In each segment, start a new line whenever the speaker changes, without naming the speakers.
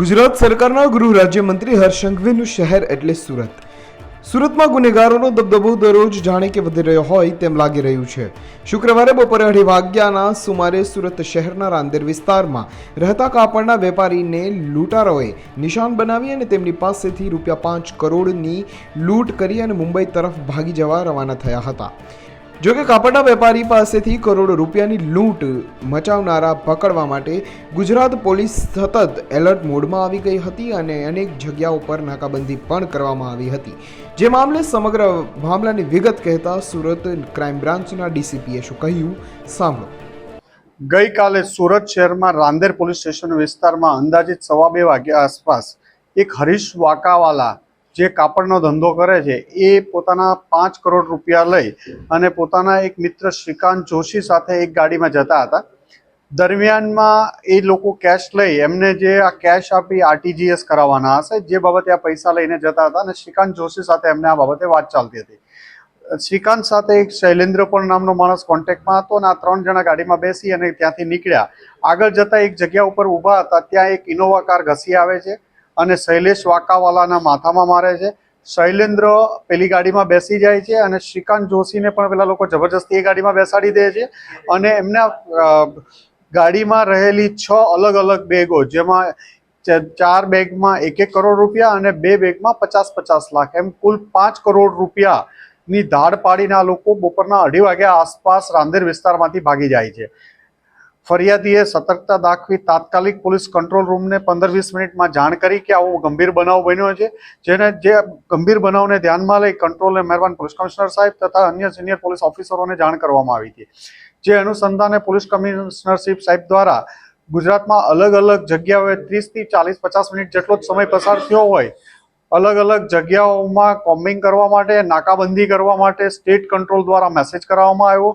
ગુજરાત સરકારના ગૃહ રાજ્યમંત્રી હર્ષ સંઘવીનું શહેર એટલે સુરત. સુરતમાં ગુનેગારોનો દબદબો દરરોજ જાણે કે વધી રહ્યો હોય તેમ લાગી રહ્યું છે. શુક્રવારે બપોરે અઢી વાગ્યાના સુમારે સુરત શહેરના રાંદેર વિસ્તારમાં રહેતા કાપડના વેપારીને લૂંટારોએ નિશાન બનાવી અને તેમની પાસેથી રૂપિયા પાંચ કરોડની લૂંટ કરી અને મુંબઈ તરફ ભાગી જવા રવાના થયા હતા. જો કે કાપડના વેપારી પાસેથી કરોડો રૂપિયાની લૂંટ મચાવનારા પકડવા માટે ગુજરાત પોલીસ સતત એલર્ટ મોડમાં આવી ગઈ હતી અને અનેક જગ્યાઓ પર નાકાબંધી પણ કરવામાં આવી હતી. જે મામલે સમગ્ર મામલાની વિગત કહેતા સુરત ક્રાઇમ બ્રાન્ચના ડીસીપીએ શું કહ્યું? સાંભળો.
ગઈકાલે સુરત શહેરમાં રાંદેર પોલીસ સ્ટેશન વિસ્તારમાં અંદાજિત સવા બે વાગ્યા આસપાસ એક હરીશ વાકાવાલા જે કાપડનો ધંધો કરે છે, એ પોતાના પાંચ કરોડ રૂપિયા લઈ અને પોતાના એક મિત્ર શ્રીકાંત જોશી સાથે એક ગાડીમાં જતા હતા. દરમિયાનમાં એ લોકો કેશ લઈ એમને જે આ કેશ આપી આરટીજીએસ કરાવવાના હશે, જે બાબતે આ પૈસા લઈને જતા હતા અને શ્રીકાંત જોશી સાથે એમને આ બાબતે વાત ચાલતી હતી. શ્રીકાંત સાથે એક શૈલેન્દ્ર પણ નામનો માણસ કોન્ટેક્ટમાં હતો અને આ ત્રણ જણા ગાડીમાં બેસી અને ત્યાંથી નીકળ્યા. આગળ જતા એક જગ્યા ઉપર ઊભા હતા, ત્યાં એક ઇનોવા કાર ઘસી આવે છે. અને શૈલેષ વાકાવાલાના માથામાં મારે છે. શૈલેન્દ્ર પેલી ગાડીમાં બેસી જાય છે અને શ્રીકાંત જોશીને પણ પેલા લોકો જબરજસ્તી એ ગાડીમાં બેસાડી દે છે. અને એમના ગાડીમાં રહેલી છ અલગ અલગ બેગો, જેમાં ચાર બેગમાં એક એક કરોડ રૂપિયા અને બે બેગમાં પચાસ પચાસ લાખ. એમ કુલ પાંચ કરોડ રૂપિયાની ધાડ પાડીને આ લોકો બપોરના અઢી વાગ્યા આસપાસ રાંદેર વિસ્તારમાંથી ભાગી જાય છે. ફરિયાદીએ સતર્કતા દાખવી તાત્કાલિક પોલીસ કંટ્રોલ રૂમને પંદર વીસ મિનિટમાં જાણ કરી કે આવો ગંભીર બનાવ બન્યો છે, જેને જે ગંભીર બનાવને ધ્યાનમાં લઈ કંટ્રોલને મહેરબાન પોલીસ કમિશનર સાહેબ તથા અન્ય સિનિયર પોલીસ ઓફિસરોને જાણ કરવામાં આવી હતી. જે અનુસંધાને પોલીસ કમિશનરશીપ સાહેબ દ્વારા ગુજરાતમાં અલગ અલગ જગ્યાઓએ ત્રીસથી ચાલીસ પચાસ મિનિટ જેટલો જ સમય પસાર થયો હોય, અલગ અલગ જગ્યાઓમાં કોમ્બિંગ કરવા માટે, નાકાબંધી કરવા માટે સ્ટેટ કંટ્રોલ દ્વારા મેસેજ કરવામાં આવ્યો.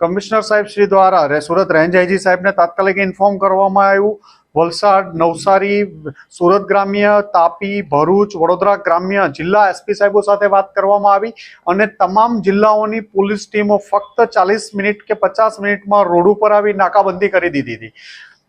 કમિશનર સાહેબ શ્રી દ્વારા સુરત રેન્જ આઈજી સાહેબને તાત્કાલિક ઇન્ફોર્મ કરવામાં આવ્યું. વલસાડ, નવસારી, સુરત ગ્રામ્ય, તાપી, ભરૂચ, વડોદરા ગ્રામ્ય જિલ્લા એસપી સાહેબો સાથે વાત કરવામાં આવી અને તમામ જિલ્લાઓની પોલીસ ટીમો ફક્ત ચાલીસ મિનિટ કે પચાસ મિનિટમાં રોડ ઉપર આવી નાકાબંધી કરી દીધી હતી.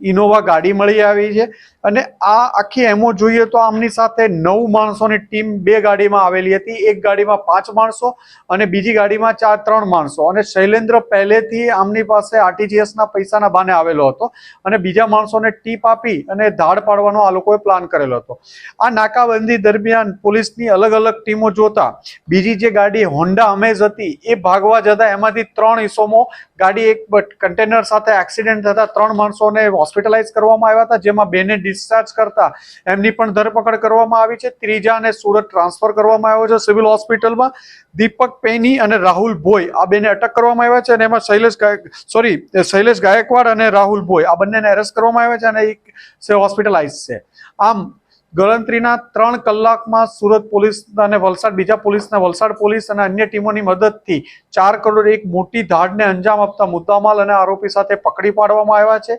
ઇનોવા ગાડી મળી આવી છે. અને આ આખી એમો જોઈએ તો આમની સાથે નવ માણસોની ટીમ બે ગાડીમાં આવેલી હતી. એક ગાડીમાં પાંચ માણસો અને બીજી ગાડીમાં ચાર ત્રણ માણસો. અને શૈલેન્દ્ર પહેલેથી આમની પાસે આરટીજીએસના પૈસાના બાને આવેલો હતો અને બીજા માણસોને ટીપ આપી અને ધાડ પાડવાનો આ લોકોએ પ્લાન કરેલો હતો. આ નાકાબંધી દરમિયાન પોલીસની અલગ અલગ ટીમો જોતા બીજી જે ગાડી હોન્ડા અમેઝ હતી એ ભાગવા જતા એમાંથી ત્રણ ઈસમો ગાડી એક કન્ટેનર સાથે એક્સિડન્ટ થતા ત્રણ માણસોને હોસ્પિટલાઇઝ કરવામાં આવ્યા હતા, જેમાં બેને ડિસ્ચાર્જ કરતા એમની પણ ધરપકડ કરવામાં આવી છે. ત્રીજાને સુરત ટ્રાન્સફર કરવામાં આવ્યો છે સિવિલ હોસ્પિટલમાં. દીપક પેની અને રાહુલ ભોઈ આ બેને અટક કરવામાં આવ્યા છે અને એમાં શૈલેષ સોરી શૈલેષ ગાયકવાડ અને રાહુલ ભોઈ આ બંનેને એરેસ્ટ કરવામાં આવ્યા છે અને એક હોસ્પિટલાઇઝ છે. આમ, ગણતરીના ત્રણ કલાકમાં સુરત પોલીસ અને વલસાડ, બીજા પોલીસના વલસાડ પોલીસ અને અન્ય ટીમોની મદદથી ચાર કરોડ એક મોટી ધાડને અંજામ આપતા મુદ્દામાલ અને આરોપી સાથે પકડી પાડવામાં આવ્યા છે.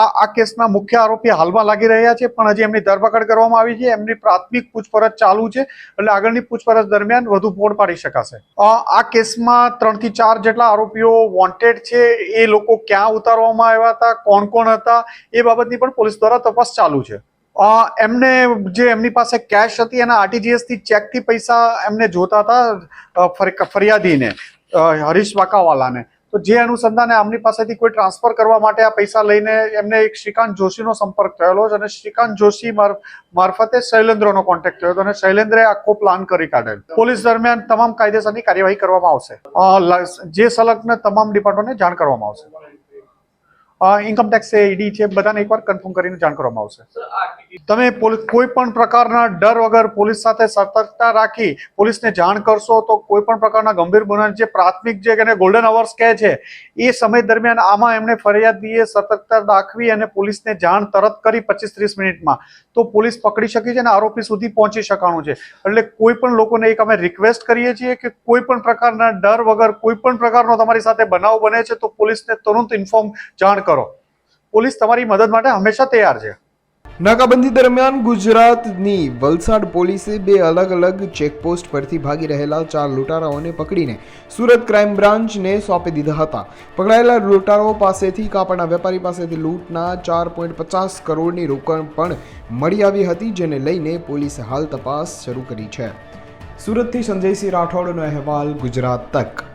આ આ કેસના મુખ્ય આરોપી હાલમાં લાગી રહ્યા છે, પણ હજી એમની ધરપકડ કરવામાં આવી છે, એમની પ્રાથમિક પૂછપરછ ચાલુ છે, એટલે આગળની પૂછપરછ દરમિયાન વધુ પોડ પાડી શકાશે. આ કેસમાં ત્રણથી ચાર જેટલા આરોપીઓ વોન્ટેડ છે, એ લોકો ક્યાં ઉતારવામાં આવ્યા હતા, કોણ કોણ હતા, એ બાબતની પણ પોલીસ દ્વારા તપાસ ચાલુ છે. એમને જે એમની પાસે કેશ હતી, એના આરટીજીએસથી ચેકથી પૈસા એમને જોતા હતા ફરિયાદીને હરીશ વાકાવાલાને. તો જે અનુસંધાને આમની પાસેથી કોઈ ટ્રાન્સફર કરવા માટે આ પૈસા લઈને એમને એક શ્રીકાંત જોશીનો સંપર્ક થયેલો અને શ્રીકાંત જોશી મારફતે શૈલેન્દ્રનો કોન્ટેક્ટ થયો હતો અને શૈલેન્દ્રે આખો પ્લાન કરી કાઢેલ. પોલીસ દરમિયાન તમામ કાયદેસરની કાર્યવાહી કરવામાં આવશે. જે સંલગ્ન તમામ ડિપાર્ટમેન્ટને જાણ કરવામાં આવશે. ઇન્કમટેક્સ ઈડી છે બધાને એકવાર કન્ફર્મ કરીને જાણ કરવામાં આવશે. તમે કોઈ પણ પ્રકારના ડર વગર પોલીસ સાથે સતર્કતા રાખી પોલીસને જાણ કરશો તો કોઈ પણ પ્રકારના ગંભીર ગુના જે પ્રાથમિક જે એને ગોલ્ડન અવર્સ કહે છે, એ સમય દરમિયાન આમાં એમને ફરિયાદીએ સતર્કતા દાખવી અને પોલીસને જાણ તરત કરી પચીસ ત્રીસ મિનિટમાં. તો પોલીસ પકડી શકી છે અને આરોપી સુધી પહોંચી શકાણું છે. એટલે કોઈ પણ લોકોને એક અમે રિક્વેસ્ટ કરીએ છીએ કે કોઈ પણ પ્રકારના ડર વગર કોઈ પણ પ્રકારનો તમારી સાથે બનાવ બને છે તો પોલીસને તુરંત ઇન્ફોર્મ જાણ કરો. પોલીસ તમારી મદદ માટે હંમેશા તૈયાર છે.
નાકાબંધી દરમિયાન ગુજરાતની વલસાડ પોલીસે બે અલગ અલગ ચેકપોસ્ટ પરથી ભાગી રહેલા ચાર લૂંટારાઓને પકડીને સુરત ક્રાઇમ બ્રાન્ચને સોંપી દીધા હતા. પકડાયેલા લૂંટારાઓ પાસેથી કાપડના વેપારી પાસેથી લૂંટના ચાર પોઈન્ટ પચાસ કરોડની રોકડ પણ મળી આવી હતી, જેને લઈને પોલીસે હાલ તપાસ શરૂ કરી છે. સુરતથી સંજયસિંહ રાઠોડનો અહેવાલ ગુજરાત તક.